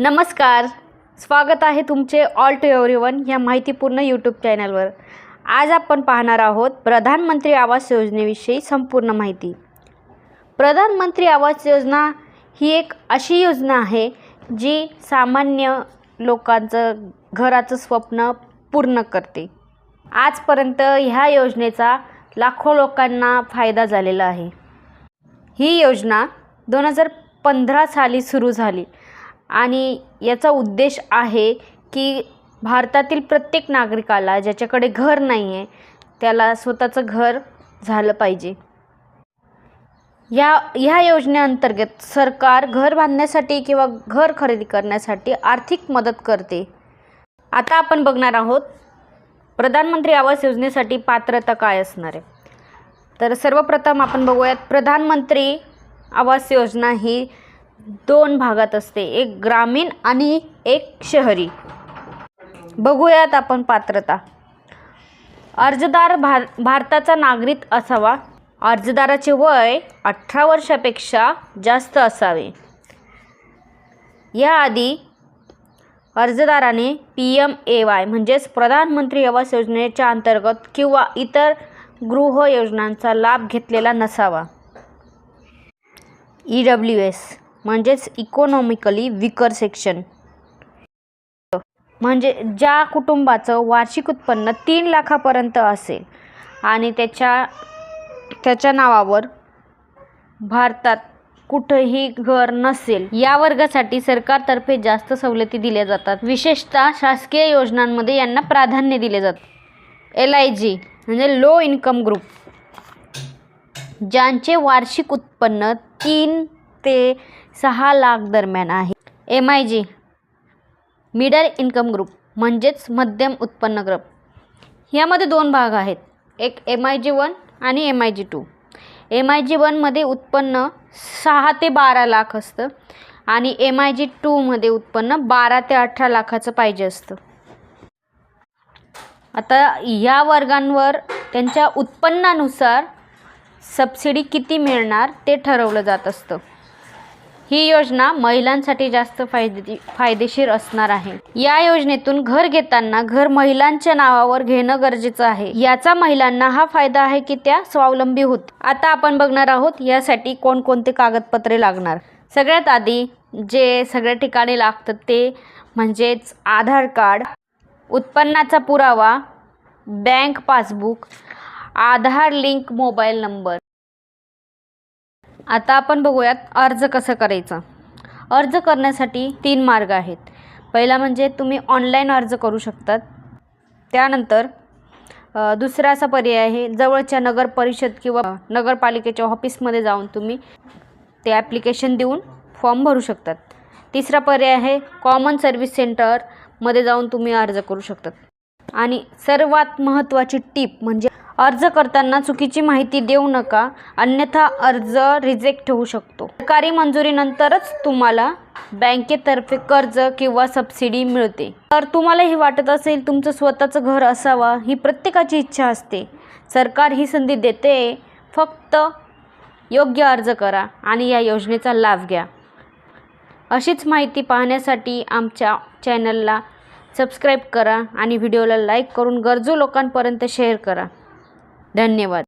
नमस्कार. स्वागत आहे तुमचे ऑल टू एव्हरी वन या माहितीपूर्ण यूट्यूब चॅनलवर आज आपण पाहणार आहोत प्रधानमंत्री आवास योजनेविषयी संपूर्ण माहिती. प्रधानमंत्री आवास योजना ही एक अशी योजना आहे जी सामान्य लोकांचं घराचं स्वप्न पूर्ण करते. आजपर्यंत ह्या योजनेचा लाखो लोकांना फायदा झालेला आहे. ही योजना दोन हजार पंधरा साली सुरू झाली. आणि याचा उद्देश आहे की भारतातील प्रत्येक नागरिकाला ज्याच्याकडे घर नाही आहे त्याला स्वतःचं घर झालं पाहिजे. या ह्या योजनेअंतर्गत सरकार घर बांधण्यासाठी किंवा घर खरेदी करण्यासाठी आर्थिक मदत करते. आता आपण बघणार आहोत प्रधानमंत्री आवास योजनेसाठी पात्रता काय असणार आहे? तर सर्वप्रथम आपण बघूयात प्रधानमंत्री आवास योजना ही दोन भागात असते. एक ग्रामीण आणि एक शहरी. बघूयात आपण पात्रता. अर्जदार भार भारताचा नागरिक असावा. अर्जदाराचे वय अठरा वर्षापेक्षा जास्त असावे. याआधी अर्जदाराने पी एम ए वाय म्हणजेच प्रधानमंत्री आवास योजनेच्या अंतर्गत किंवा इतर गृह योजनांचा लाभ घेतलेला नसावा. E W S. म्हणजेच इकॉनॉमिकली विकर सेक्शन म्हणजे ज्या कुटुंबाचं वार्षिक उत्पन्न तीन लाखापर्यंत असेल आणि त्याच्या त्याच्या नावावर भारतात कुठंही घर नसेल या वर्गासाठी सरकारतर्फे जास्त सवलती दिल्या जातात. विशेषतः शासकीय योजनांमध्ये यांना प्राधान्य दिले जाते. एल आय जी म्हणजे लो इन्कम ग्रुप ज्यांचे वार्षिक उत्पन्न तीन ते सहा लाख दरम्यान आहे. M I G middle income group म्हणजेच मध्यम उत्पन्न ग्रुप यामध्ये दोन भाग आहेत. एक एम आय जी वन आणि M I G two M I G वनमध्ये उत्पन्न सहा ते बारा लाख असतं आणि एम आय जी टूमध्ये उत्पन्न बारा ते अठरा लाखाचं पाहिजे असतं. आता या वर्गांवर त्यांच्या उत्पन्नानुसार सबसिडी किती मिळणार ते ठरवलं जात असतं. ही योजना महिलांसाठी जास्त फायदे फायदेशीर असणार आहे. या योजनेतून घर घेताना घर महिलांच्या नावावर घेणं गरजेचं आहे. याचा महिलांना हा फायदा आहे की त्या स्वावलंबी होत. आता आपण बघणार आहोत यासाठी कोणकोणते कागदपत्रे लागणार. सगळ्यात आधी जे सगळ्या ठिकाणी लागतं ते म्हणजेच आधार कार्ड उत्पन्नाचा पुरावा bank passbook Aadhaar link mobile number. आता आपण बघूयात अर्ज कसं करायचं. अर्ज करण्यासाठी तीन मार्ग आहेत. पहिला म्हणजे तुम्ही ऑनलाईन अर्ज करू शकतात. त्यानंतर दुसरा असा पर्याय आहे जवळच्या नगर परिषद किंवा नगरपालिकेच्या ऑफिसमध्ये जाऊन तुम्ही ते ॲप्लिकेशन देऊन फॉर्म भरू शकतात. तिसरा पर्याय आहे कॉमन सर्व्हिस सेंटरमध्ये जाऊन तुम्ही अर्ज करू शकतात. आणि सर्वात महत्त्वाची टीप म्हणजे अर्ज करताना चुकीची माहिती देऊ नका अन्यथा अर्ज रिजेक्ट होऊ शकतो. सरकारी मंजुरीनंतरच तुम्हाला बँकेतर्फे कर्ज किंवा सबसिडी मिळते. तर तुम्हाला हे वाटत असेल तुमचं स्वतःचं घर असावं ही प्रत्येकाची इच्छा असते. सरकार ही संधी देते फक्त योग्य अर्ज करा आणि या योजनेचा लाभ घ्या. अशीच माहिती पाहण्यासाठी आमच्या चॅनलला सबस्क्राईब करा आणि व्हिडिओला लाईक करून गरजू लोकांपर्यंत शेअर करा. धन्यवाद.